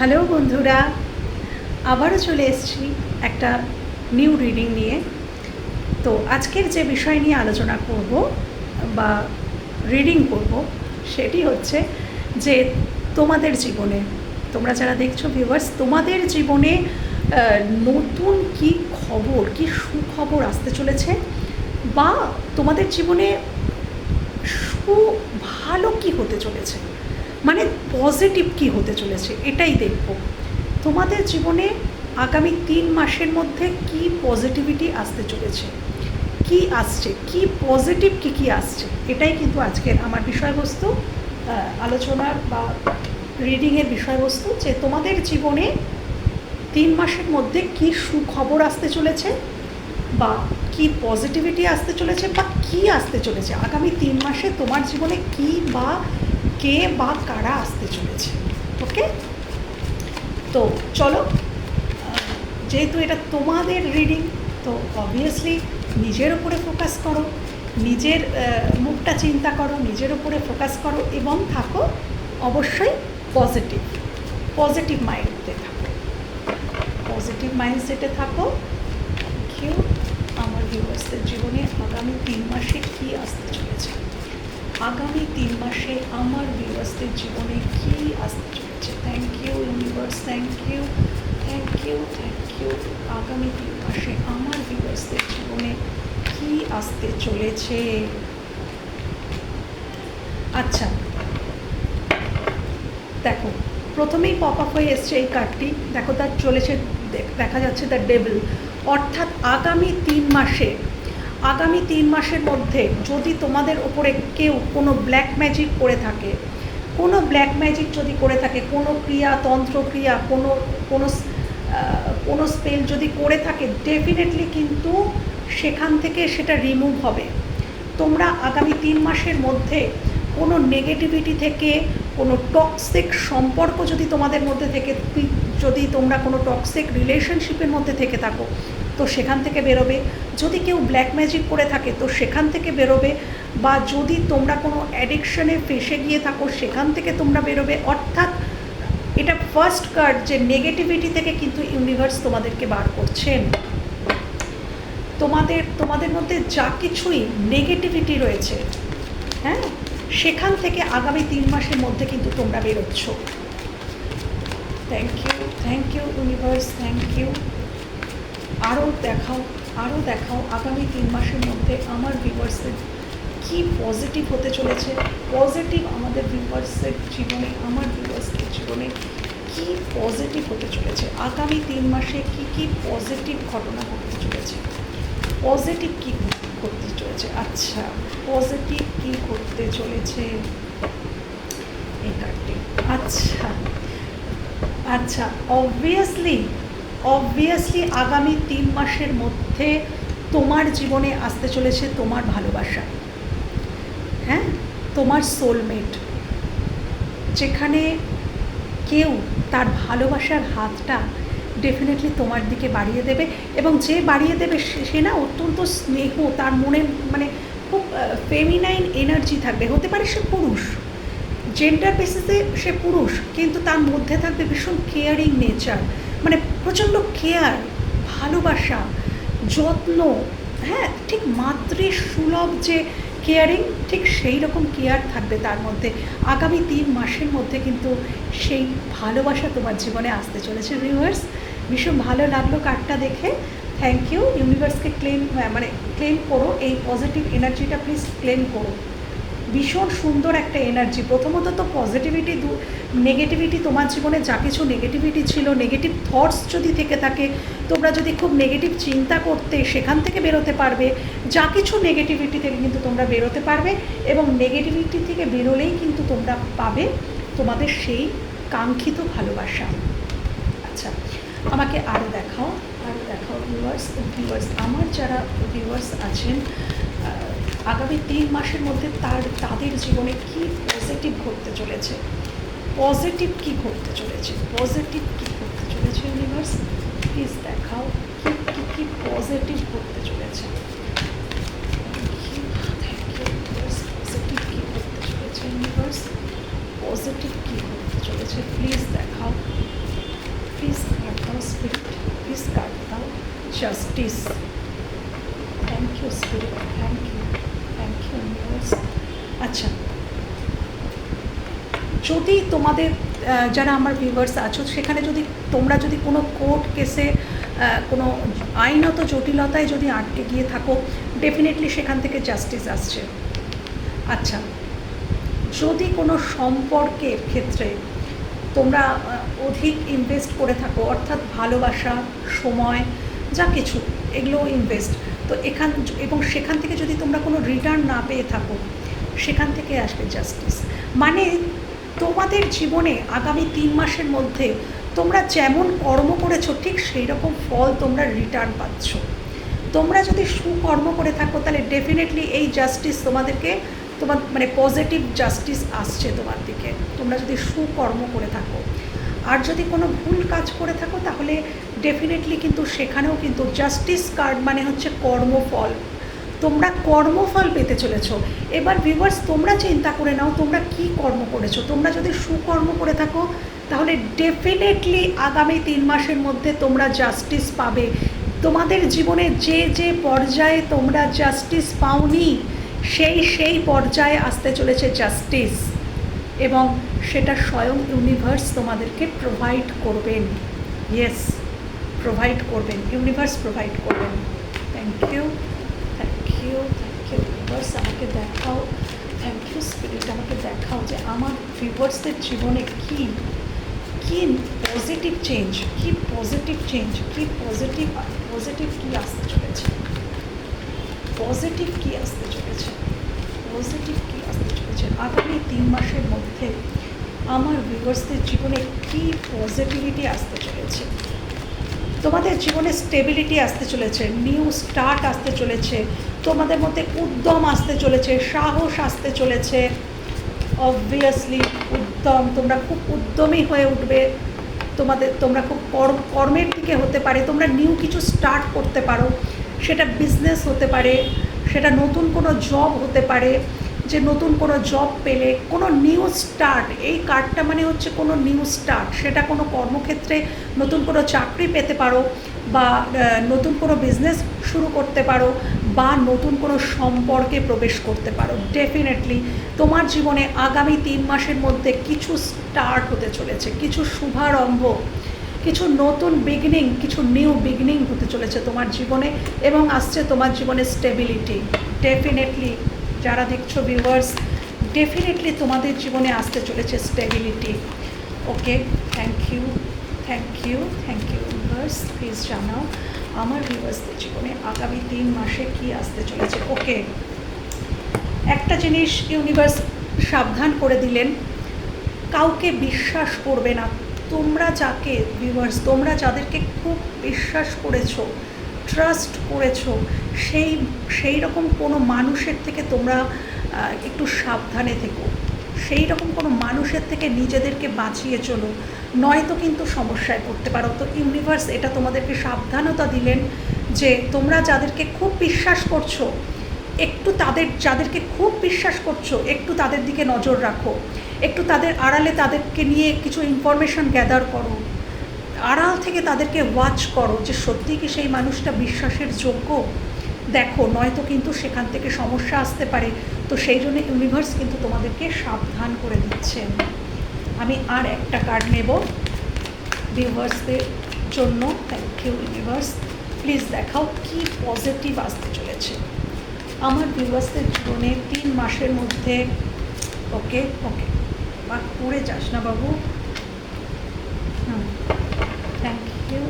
Hello বন্ধুরা, আবারও চলে এসেছি একটা নিউ রিডিং নিয়ে। তো আজকের যে বিষয় নিয়ে আলোচনা করব বা রিডিং করব, সেটি হচ্ছে যে তোমাদের জীবনে, তোমরা যারা দেখছ ভিউয়ার্স তোমাদের জীবনে নতুন কি খবর, কি সুখবর আসতে চলেছে? বা তোমাদের জীবনে সু ভালো কি হতে চলেছে? মানে পজিটিভ কি হতে চলেছে, এটাই দেখব। তোমাদের জীবনে আগামী তিন মাসের মধ্যে কি পজিটিভিটি আসতে চলেছে? কি আসছে? কি পজিটিভ কি কি আসছে? এটাই কিন্তু আজকের আমার বিষয়বস্তু আলোচনার বা রিডিংয়ের বিষয়বস্তু যে তোমাদের জীবনে তিন মাসের মধ্যে কি সুখবর আসতে চলেছে বা কি পজিটিভিটি আসতে চলেছে বা কি আসতে চলেছে? আগামী তিন মাসে তোমার জীবনে কি বা কে বা কারা আসতে চলেছে ওকে তো চলো, যেহেতু এটা তোমাদের রিডিং তো অবভিয়াসলি নিজের ওপরে ফোকাস করো, নিজের মুখটা চিন্তা করো, নিজের ওপরে ফোকাস করো এবং থাকো অবশ্যই পজিটিভ পজিটিভ মাইন্ডে থাকো। পজিটিভ মাইন্ডসেটে থাকো কেউ আমার ভিউয়ার্সদের জীবনে আগামী তিন মাসে কি আসতে চলেছে। আগামী তিন মাসে আমার ভিউয়ার্সদের জীবনে কি আসতে চলেছে thank you universe thank you thank you thank you আগামী তিন মাসে আমার ভিউয়ার্সদের জীবনে কি আসতে চলেছে? আচ্ছা দেখো, প্রথমেই পপ আপ হয়ে এসছে এই কার্ডটি দেখো, তার চলেছে দেখ- দেখা যাচ্ছে দ্য ডেবল অর্থাৎ আগামী তিন মাসে, আগামী তিন মাসের মধ্যে যদি তোমাদের ওপরে কেউ কোনো ব্ল্যাক ম্যাজিক করে থাকে। কোনো ব্ল্যাক ম্যাজিক যদি করে থাকে, কোনো ক্রিয়া, তন্ত্রক্রিয়া, কোনো কোনো কোনো স্পেল যদি করে থাকে ডেফিনেটলি কিন্তু সেখান থেকে সেটা রিমুভ হবে। তোমরা আগামী তিন মাসের মধ্যে কোনো নেগেটিভিটি থেকে কোনো টক্সিক সম্পর্ক যদি তোমাদের মধ্যে থেকে যদি তোমরা কোনো টক্সিক রিলেশনশিপের মধ্যে থেকে থাকো, তো সেখান থেকে বেরোবে। যদি কেউ ব্ল্যাক ম্যাজিক করে থাকে, তো সেখান থেকে বেরোবে। বা যদি তোমরা কোনো অ্যাডিকশনে ফেসে গিয়ে থাকো, সেখান থেকে তোমরা বেরোবে। অর্থাৎ এটা ফার্স্ট কার্ড যে নেগেটিভিটি থেকে কিন্তু ইউনিভার্স তোমাদেরকে বার করছেন তোমাদের তোমাদের মধ্যে যা কিছুই নেগেটিভিটি রয়েছে হ্যাঁ? সেখান থেকে আগামী তিন মাসের মধ্যে কিন্তু তোমরা বেরোচ্ছ। Thank you thank you universe thank you আরও দেখাও আরও দেখাও আগামী তিন মাসের মধ্যে আমার ভিউয়ার্সের কী পজিটিভ হতে চলেছে পজিটিভ আমাদের ভিউয়ার্সের জীবনে, আমার ভিউয়ার্সের জীবনে কী পজিটিভ হতে চলেছে, আগামী তিন মাসে কি কি পজিটিভ ঘটনা ঘটতে চলেছে পজিটিভ কী করতে চলেছে? আচ্ছা। পজিটিভ কি করতে চলেছে? আচ্ছা। আচ্ছা অবভিয়াসলি অবভিয়াসলি আগামী তিন মাসের মধ্যে তোমার জীবনে আসতে চলেছে তোমার ভালোবাসা। হ্যাঁ? তোমার সোলমেট যেখানে কেউ তার ভালোবাসার হাতটা ডেফিনেটলি তোমার দিকে বাড়িয়ে দেবে এবং যে বাড়িয়ে দেবে সে না অত্যন্ত স্নেহ, তার মনে মানে খুব ফেমিনাইন এনার্জি থাকবে। হতে পারে সে পুরুষ জেন্ডার বেসিসে সে পুরুষ, কিন্তু তার মধ্যে থাকবে ভীষণ কেয়ারিং নেচার মানে প্রচণ্ড কেয়ার ভালোবাসা, যত্ন হ্যাঁ ঠিক মাতৃ সুলভ যে কেয়ারিং ঠিক সেই রকম কেয়ার থাকবে তার মধ্যে। আগামী তিন মাসের মধ্যে কিন্তু সেই ভালোবাসা তোমার জীবনে আসতে চলেছে ভিউয়ার্স ভীষণ ভালো লাগল কার্ডটা দেখে। থ্যাংক ইউ ইউনিভার্সকে ক্লেম মানে ক্লেম করো, এই পজিটিভ এনার্জিটা প্লিজ ক্লেম করো। ভীষণ সুন্দর একটা এনার্জি প্রথমত তো পজিটিভিটি দু নেগেটিভিটি তোমার জীবনে যা কিছু নেগেটিভিটি ছিল নেগেটিভ থটস যদি থেকে থাকে, তোমরা যদি খুব নেগেটিভ চিন্তা করতে সেখান থেকে বেরোতে পারবে, যা কিছু নেগেটিভিটি থেকে কিন্তু তোমরা বেরোতে পারবে এবং নেগেটিভিটি থেকে বেরোলেই কিন্তু তোমরা পাবে তোমাদের সেই কাঙ্ক্ষিত ভালোবাসা। আচ্ছা আমাকে আরও দেখাও। আরও দেখাও ভিউয়ার্স ভিউয়ার্স আমার যারা ভিউয়ার্স আছেন আগামী তিন মাসের মধ্যে তার, তাদের জীবনে কি পজিটিভ ঘটতে চলেছে? পজিটিভ কি ঘটতে চলেছে? পজিটিভ কি ঘটতে চলেছে ইউনিভার্স প্লিজ দেখাও, কি কি কি পজিটিভ ঘটতে চলেছে? পজিটিভ কি চলেছে ইউনিভার্স পজিটিভ কি ঘটতে চলেছে? প্লিজ দেখাও। Spirit please card justice thank you spirit thank you thank you universe আচ্ছা যদি তোমাদের যারা আমার ভিউয়ার্স আছো, সেখানে যদি তোমরা যদি কোনো কোর্ট কেসে কোনো আইনত জটিলতায় যদি আটকে গিয়ে থাকো ডেফিনেটলি সেখান থেকে জাস্টিস আসছে। আচ্ছা যদি কোনো সম্পর্কের ক্ষেত্রে তোমরা অধিক ইনভেস্ট করে থাকো, অর্থাৎ ভালোবাসা, সময় যা কিছু এগুলো ইনভেস্ট তো এখান, এবং সেখান থেকে যদি তোমরা কোনো রিটার্ন না পেয়ে থাকো, সেখান থেকে আসবে জাস্টিস মানে তোমাদের জীবনে আগামী তিন মাসের মধ্যে তোমরা যেমন কর্ম করেছ, ঠিক সেই রকম ফল তোমরা রিটার্ন পাচ্ছ। তোমরা যদি সুকর্ম করে থাকো, তাহলে ডেফিনেটলি এই জাস্টিস তোমাদেরকে, তোমার মানে পজিটিভ জাস্টিস আসছে তোমার দিকে। তোমরা যদি সুকর্ম করে থাকো। আর যদি কোনো ভুল কাজ করে থাকো, তাহলে ডেফিনেটলি কিন্তু সেখানেও কিন্তু জাস্টিস কার্ড মানে হচ্ছে কর্মফল। তোমরা কর্মফল পেতে চলেছো। এবার ভিউয়ার্স তোমরা চিন্তা করে নাও, তোমরা কি কর্ম করেছ? তোমরা যদি সুকর্ম করে থাকো, তাহলে ডেফিনেটলি আগামী তিন মাসের মধ্যে তোমরা জাস্টিস পাবে। তোমাদের জীবনে যে যে পর্যায়ে তোমরা জাস্টিস পাওনি, সেই সেই পর্যায়ে আসতে চলেছে জাস্টিস এবং সেটা স্বয়ং ইউনিভার্স তোমাদেরকে প্রোভাইড করবেন। ইয়েস প্রোভাইড করবেন ইউনিভার্স প্রোভাইড করবেন। Thank you thank you thank you universe আমাকে দেখাও। থ্যাংক ইউ স্পিরিট আমাকে দেখাও যে আমার ভিউয়ার্সদের জীবনে কী, কি পজিটিভ চেঞ্জ কি পজিটিভ চেঞ্জ কি পজিটিভ পজিটিভ কী আসতে চলেছে? পজিটিভ কী আসতে চলেছে? পজিটিভ কী আসতে চলেছে? আগামী তিন মাসের মধ্যে আমার ভিউয়ার্সদের জীবনে কী পজিটিভিটি আসতে চলেছে? তোমাদের জীবনে স্টেবিলিটি আসতে চলেছে নিউ স্টার্ট আসতে চলেছে, তোমাদের মধ্যে উদ্যম আসতে চলেছে, সাহস আসতে চলেছে। অবভিয়াসলি উদ্যম, তোমরা খুব উদ্যমী হয়ে উঠবে, তোমাদের, তোমরা খুব কর্ম কর্মের দিকে হতে পারে, তোমরা নিউ কিছু স্টার্ট করতে পারো, সেটা বিজনেস হতে পারে, সেটা নতুন কোনো জব হতে পারে। যে নতুন কোনো জব পেলে, কোনো নিউ স্টার্ট এই কার্ডটা মানে হচ্ছে কোনো নিউ স্টার্ট সেটা কোনো কর্মক্ষেত্রে নতুন কোনো চাকরি পেতে পারো বা নতুন কোনো বিজনেস শুরু করতে পারো বা নতুন কোনো সম্পর্কে প্রবেশ করতে পারো। ডেফিনেটলি তোমার জীবনে আগামী তিন মাসের মধ্যে কিছু স্টার্ট হতে চলেছে, কিছু শুভারম্ভ, কিছু নতুন বিগিনিং কিছু নিউ বিগিনিং হতে চলেছে তোমার জীবনে এবং আসছে তোমার জীবনে স্টেবিলিটি ডেফিনেটলি যারা দেখছ ভিউয়ার্স ডেফিনেটলি তোমাদের জীবনে আসতে চলেছে stability okay thank you thank you thank you viewers please জানাও আমার ভিউয়ার্সদের জীবনে আগামী তিন মাসে কি আসতে চলেছে। ওকে একটা জিনিস ইউনিভার্স সাবধান করে দিলেন, কাউকে বিশ্বাস করবে না। তোমরা যাকে ভিউয়ার্স তোমরা যাদেরকে খুব বিশ্বাস করেছ ট্রাস্ট করেছ, সেই সেই রকম কোনো মানুষের থেকে তোমরা একটু সাবধানে থেকো। সেই রকম কোনো মানুষের থেকে নিজেদেরকে বাঁচিয়ে চলো। নয়তো কিন্তু সমস্যায় পড়তে পারো। তো ইউনিভার্স এটা তোমাদেরকে সাবধানতা দিলেন যে তোমরা যাদেরকে খুব বিশ্বাস করছ, একটু তাদের, যাদেরকে খুব বিশ্বাস করছ, একটু তাদের দিকে নজর রাখো। একটু তাদের আড়ালে তাদেরকে নিয়ে কিছু ইনফরমেশন গ্যাদার করো। আড়াল থেকে তাদেরকে ওয়াচ করো যে সত্যি কি সেই মানুষটা বিশ্বাসের যোগ্য? দেখো, নয়তো কিন্তু সেখান থেকে সমস্যা আসতে পারে। তো সেই জন্য ইউনিভার্স কিন্তু তোমাদেরকে সাবধান করে দিচ্ছেন আমি আর একটা কার্ড নেব। ভিউভার্সদের জন্য থ্যাংক ইউ ইউনিভার্স প্লিজ দেখাও কি পজিটিভ আসতে চলেছে। আমার ভিউভার্সদের জীবনে তিন মাসের মধ্যে ওকে ওকে বা করে যাস না বাবু। হুম। থ্যাংক ইউ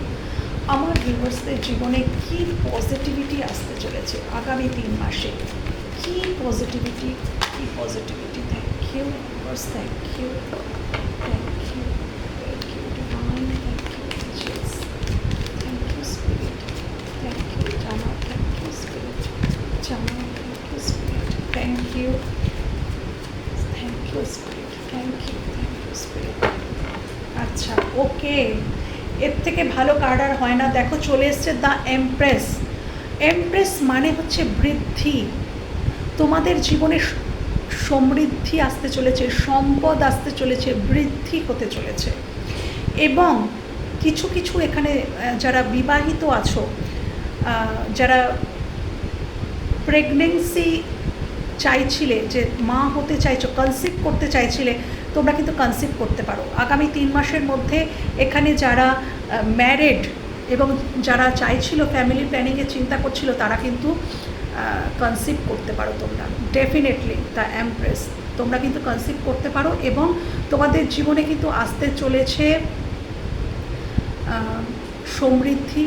আমার ভিউভার্সদের জীবনে কি পজিটিভিটি আসতে চলেছে আগামী তিন মাসে? কি পজিটিভিটি কি positivity thank you universe thank you thank you thank you divine thank you thank you spirit thank you thank you thank you you thank you thank you thank you আচ্ছা okay এর থেকে ভালো card আর হয় না। দেখো, চলে এসছে the empress. Empress মানে হচ্ছে বৃদ্ধি। তোমাদের জীবনে সমৃদ্ধি আসতে চলেছে, সম্পদ আসতে চলেছে, বৃদ্ধি হতে চলেছে। এবং কিছু কিছু এখানে যারা বিবাহিত আছো যারা প্রেগনেন্সি চাইছিলে যে মা হতে চাইছো কনসিভ করতে চাইছিলে, তোমরা কিন্তু কনসিভ করতে পারো। আগামী তিন মাসের মধ্যে এখানে যারা ম্যারেড এবং যারা চাইছিল ফ্যামিলি প্ল্যানিংয়ে চিন্তা করছিল, তারা কিন্তু কনসিভ করতে পারো তোমরা। ডেফিনেটলি দ্য অ্যাম্প্রেস তোমরা কিন্তু কনসিভ করতে পারো এবং তোমাদের জীবনে কিন্তু আসতে চলেছে সমৃদ্ধি,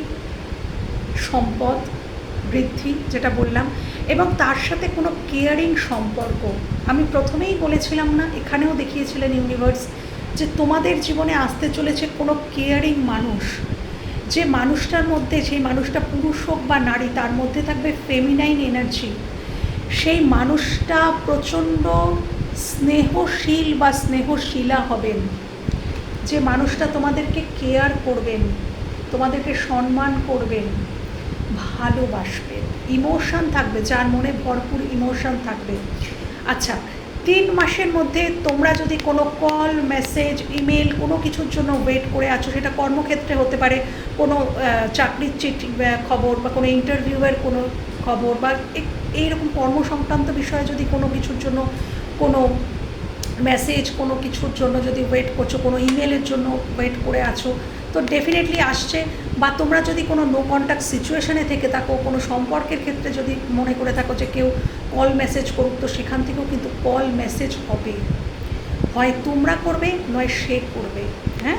সম্পদ, বৃদ্ধি, যেটা বললাম। এবং তার সাথে কোনো কেয়ারিং সম্পর্ক। আমি প্রথমেই বলেছিলাম না, এখানেও দেখিয়েছিলেন ইউনিভার্স যে তোমাদের জীবনে আসতে চলেছে কোনো কেয়ারিং মানুষ। যে মানুষটার মধ্যে সেই মানুষটা পুরুষ হোক বা নারী, তার মধ্যে থাকবে ফেমিনাইন এনার্জি সেই মানুষটা প্রচণ্ড স্নেহশীল বা স্নেহশীলা হবেন। যে মানুষটা তোমাদেরকে কেয়ার করবেন, তোমাদেরকে সম্মান করবেন। ভালোবাসবেন ইমোশন থাকবে, যার মনে ভরপুর ইমোশন থাকবে। আচ্ছা তিন মাসের মধ্যে তোমরা যদি কোনো কল মেসেজ ইমেল কোনো কিছুর জন্য ওয়েট করে আছো, সেটা কর্মক্ষেত্রে হতে পারে, কোনো চাকরির চিঠি খবর বা কোনো ইন্টারভিউয়ের কোনো খবর বা এইরকম কর্ম সংক্রান্ত বিষয়ে যদি কোনো কিছুর জন্য কোনো মেসেজ কোনো কিছুর জন্য যদি ওয়েট করছ, কোনো ইমেলের জন্য ওয়েট করে আছো, তো ডেফিনেটলি আসছে। বা তোমরা যদি কোনো নো কন্ট্যাক্ট সিচুয়েশানে থেকে থাকো, কোনো সম্পর্কের ক্ষেত্রে যদি মনে করে থাকো যে কেউ কল মেসেজ করুক, তো সেখান থেকেও কিন্তু কল মেসেজ হবে। হয় তোমরা করবে, নয় সে করবে হ্যাঁ?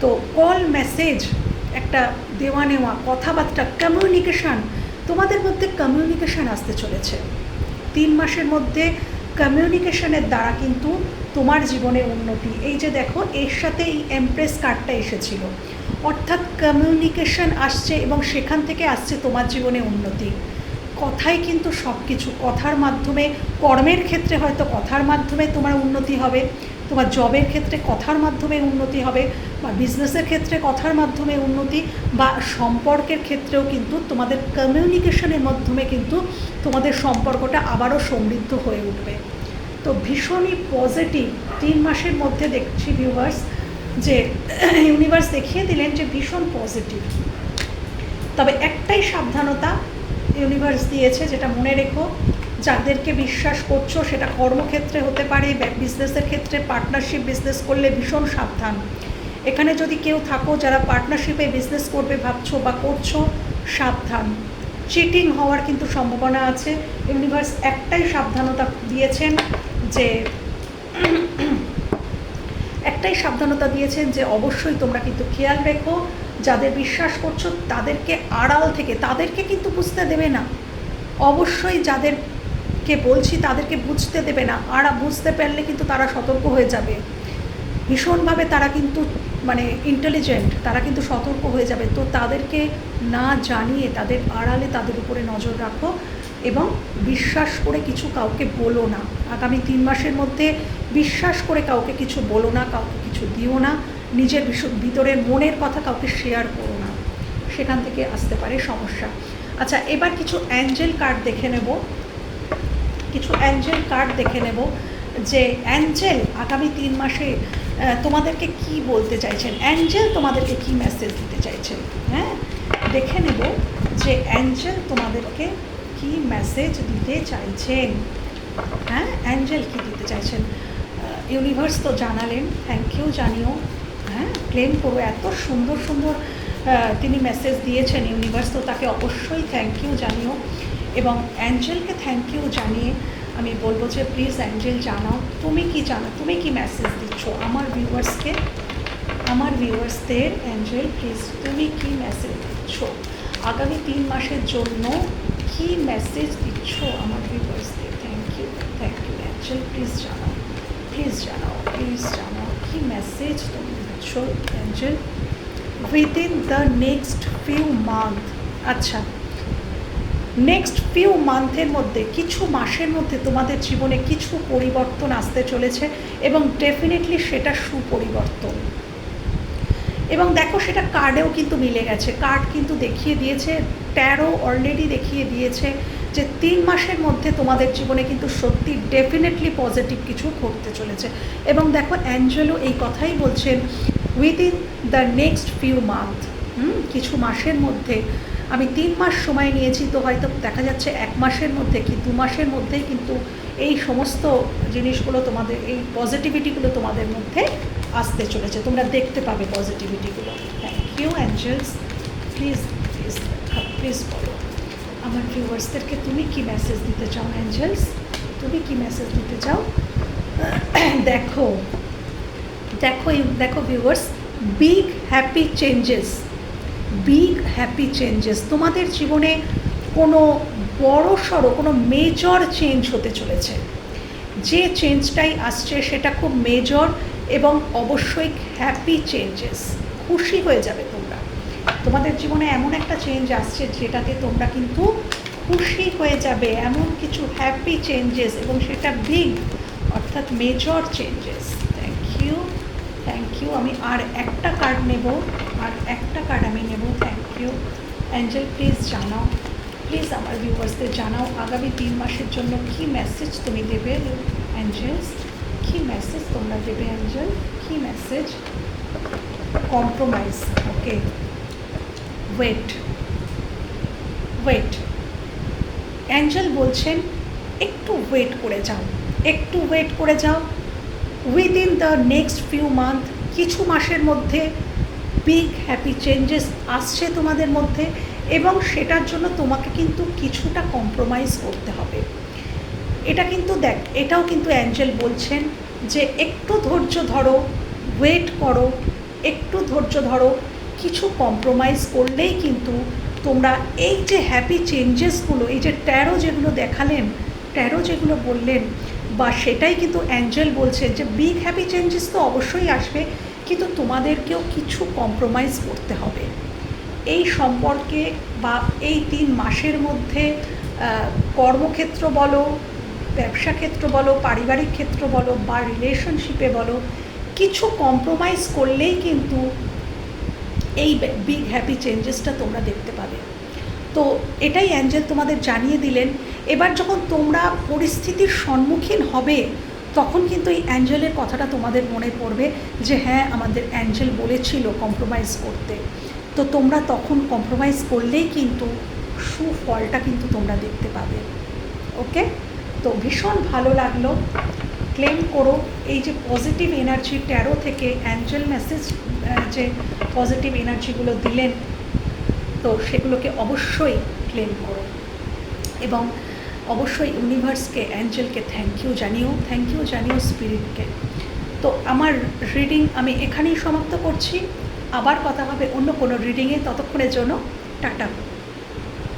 তো কল মেসেজ একটা দেওয়া নেওয়া, কথাবার্তা কমিউনিকেশান তোমাদের মধ্যে কমিউনিকেশান আসতে চলেছে। তিন মাসের মধ্যে কমিউনিকেশনের দ্বারা কিন্তু তোমার জীবনে উন্নতি। এই যে দেখো, এর সাথে এই এমপ্রেস কার্ডটা এসেছিল। অর্থাৎ কমিউনিকেশন আসছে এবং সেখান থেকে আসছে তোমার জীবনে উন্নতি। কথাই কিন্তু সব কিছু কথার মাধ্যমে, কর্মের ক্ষেত্রে হয়তো কথার মাধ্যমে তোমার উন্নতি হবে, তোমার জবের ক্ষেত্রে কথার মাধ্যমে উন্নতি হবে, বা বিজনেসের ক্ষেত্রে কথার মাধ্যমে উন্নতি, বা সম্পর্কের ক্ষেত্রেও কিন্তু তোমাদের কমিউনিকেশনের মাধ্যমে কিন্তু তোমাদের সম্পর্কটা আবারও সমৃদ্ধ হয়ে উঠবে। তো ভীষণই পজিটিভ তিন মাসের মধ্যে দেখছি ভিউয়ার্স যে ইউনিভার্স দেখিয়ে দিলেন যে ভীষণ পজিটিভ তবে একটাই সাবধানতা ইউনিভার্স দিয়েছে, যেটা মনে রেখো, যাদেরকে বিশ্বাস করছ সেটা কর্মক্ষেত্রে হতে পারে বিজনেসের ক্ষেত্রে পার্টনারশিপ বিজনেস করলে ভীষণ সাবধান। এখানে যদি কেউ থাকো যারা পার্টনারশিপে বিজনেস করবে, ভাবছ বা করছ, সাবধান। চিটিং হওয়ার কিন্তু সম্ভাবনা আছে। ইউনিভার্স একটাই সাবধানতা দিয়েছেন যে একটাই সাবধানতা দিয়েছেন যে অবশ্যই তোমরা কিন্তু খেয়াল রেখো, যাদের বিশ্বাস করছ তাদেরকে আড়াল থেকে, তাদেরকে কিন্তু বুঝতে দেবে না। অবশ্যই যাদেরকে বলছি তাদেরকে বুঝতে দেবে না। আর বুঝতে পারলে কিন্তু তারা সতর্ক হয়ে যাবে। ভীষণভাবে তারা কিন্তু মানে ইন্টেলিজেন্ট তারা কিন্তু সতর্ক হয়ে যাবে। তো তাদেরকে না জানিয়ে, তাদের আড়ালে তাদের উপরে নজর রাখো। এবং বিশ্বাস করে কিছু কাউকে বলো না। আগামী তিন মাসের মধ্যে বিশ্বাস করে কাউকে কিছু বলো না, কাউকে কিছু দিও না। নিজের ভিতরের মনের কথা কাউকে শেয়ার করো না। সেখান থেকে আসতে পারে সমস্যা। আচ্ছা এবার কিছু অ্যাঞ্জেল কার্ড দেখে নেব। কিছু অ্যাঞ্জেল কার্ড দেখে নেব যে অ্যাঞ্জেল আগামী তিন মাসে তোমাদেরকে কি বলতে চাইছেন? অ্যাঞ্জেল তোমাদেরকে কি মেসেজ দিতে চাইছেন? হ্যাঁ? দেখে নেব যে অ্যাঞ্জেল তোমাদেরকে কি মেসেজ দিতে চাইছেন? হ্যাঁ অ্যাঞ্জেল কি দিতে চাইছেন? ইউনিভার্স তো জানালেন থ্যাংক ইউ জানিও। হ্যাঁ ক্লেম করো, এত সুন্দর সুন্দর তিনি মেসেজ দিয়েছেন ইউনিভার্স তো তাকে অবশ্যই থ্যাংক ইউ জানিও। এবং অ্যাঞ্জেলকে থ্যাংক ইউ জানিয়ে আমি বলব যে প্লিজ অ্যাঞ্জেল জানাও। তুমি কি জানো, তুমি কি মেসেজ দিচ্ছ আমার ভিউয়ার্সকে আমার ভিউয়ার্সদের অ্যাঞ্জেল প্লিজ তুমি কি মেসেজ দিচ্ছ? আগামী তিন মাসের জন্য কি মেসেজ দিচ্ছ আমার ভিউয়ার্সদের thank you thank you angel please জানাও প্লিজ জানাও প্লিজ জানাও কি মেসেজ তুমি দিচ্ছ angel within the next few month আচ্ছা নেক্সট ফিউ মান্থের মধ্যে কিছু মাসের মধ্যে তোমাদের জীবনে কিছু পরিবর্তন আসতে চলেছে এবং ডেফিনেটলি সেটা সুপরিবর্তন। এবং দেখো সেটা কার্ডেও কিন্তু মিলে গেছে। কার্ড কিন্তু দেখিয়ে দিয়েছে ট্যারো অলরেডি দেখিয়ে দিয়েছে যে তিন মাসের মধ্যে তোমাদের জীবনে কিন্তু সত্যি ডেফিনেটলি পজিটিভ কিছু ঘটতে চলেছে। এবং দেখো অ্যাঞ্জেলো এই কথাই বলছেন within the next few month কিছু মাসের মধ্যে। আমি তিন মাস সময় নিয়েছি তো হয়তো দেখা যাচ্ছে এক মাসের মধ্যে কি দু মাসের মধ্যেই কিন্তু এই সমস্ত জিনিসগুলো তোমাদের, এই পজিটিভিটিগুলো তোমাদের মধ্যে আসতে চলেছে। তোমরা দেখতে পাবে পজিটিভিটিগুলো thank you angels please please please বলো আমার ভিউয়ার্সদেরকে তুমি কি মেসেজ দিতে চাও অ্যাঞ্জেলস তুমি কি মেসেজ দিতে চাও? দেখো দেখো দেখো viewers big happy changes big happy changes তোমাদের জীবনে কোনো বড় সড়ো কোনো মেজর চেঞ্জ হতে চলেছে। যে চেঞ্জটাই আসছে সেটা খুব মেজর এবং অবশ্যই হ্যাপি চেঞ্জেস খুশি হয়ে যাবে তোমরা। তোমাদের জীবনে এমন একটা চেঞ্জ আসছে যেটাতে তোমরা কিন্তু খুশি হয়ে যাবে। এমন কিছু হ্যাপি চেঞ্জেস এবং সেটা বিগ অর্থাৎ major changes thank you thank you আমি আর একটা কার্ড নেব। আর একটা কার্ড আমি নেব। থ্যাংক ইউ অ্যাঞ্জেল প্লিজ জানাও। প্লিজ আমার ভিউয়ার্সদের জানাও আগামী তিন মাসের জন্য কি মেসেজ তুমি দেবে? অ্যাঞ্জেলস কি মেসেজ তোমরা দেবে অ্যাঞ্জেল কি message compromise okay wait wait angel বলছেন, একটু ওয়েট করে যাও, একটু ওয়েট করে যাও। Within the next few month কিছু মাসের মধ্যে বিগ হ্যাপি চেঞ্জেস আসছে তোমাদের মধ্যে। এবং সেটার জন্য তোমাকে কিন্তু কিছুটা কম্প্রোমাইজ করতে হবে। এটা কিন্তু দেখ, এটাও কিন্তু অ্যাঞ্জেল বলছেন যে একটু ধৈর্য ধরো ওয়েট করো, একটু ধৈর্য ধরো, কিছু কম্প্রোমাইজ করলেই কিন্তু তোমরা এই যে হ্যাপি চেঞ্জেসগুলো এই যে ট্যারো যেগুলো দেখালেন ট্যারো যেগুলো বললেন, বা সেটাই কিন্তু অ্যাঞ্জেল বলছেন যে বিগ হ্যাপি চেঞ্জেস তো অবশ্যই আসবে, কিন্তু তোমাদেরকেও কিছু কম্প্রোমাইজ করতে হবে। এই সম্পর্কে বা এই তিন মাসের মধ্যে কর্মক্ষেত্র বলো, ব্যবসা ক্ষেত্র বলো, পারিবারিক ক্ষেত্র বলো বা রিলেশনশিপে বলো, কিছু কম্প্রোমাইজ করলেই কিন্তু এই বিগ হ্যাপি চেঞ্জেসটা তোমরা দেখতে পাবে। তো এটাই অ্যাঞ্জেল তোমাদের জানিয়ে দিলেন। এবার যখন তোমরা পরিস্থিতির সম্মুখীন হবে, তখন কিন্তু এই অ্যাঞ্জেলের কথাটা তোমাদের মনে পড়বে যে হ্যাঁ আমাদের অ্যাঞ্জেল বলেছিল কম্প্রোমাইজ করতে। তো তোমরা তখন কম্প্রোমাইজ করলেই কিন্তু সুফলটা কিন্তু তোমরা দেখতে পাবে। ওকে তো ভীষণ ভালো লাগল। ক্লেম করো। এই যে পজিটিভ এনার্জি ট্যারো থেকে অ্যাঞ্জেল মেসেজ যে পজিটিভ এনার্জিগুলো দিলেন, তো সেগুলোকে অবশ্যই ক্লেম করো। এবং অবশ্যই ইউনিভার্সকে অ্যাঞ্জেলকে থ্যাংক ইউ জানিও। থ্যাংক ইউ জানিও স্পিরিটকে তো আমার রিডিং আমি এখানেই সমাপ্ত করছি। আবার কথা হবে অন্য কোনো রিডিংয়ে ততক্ষণের জন্য টাটা।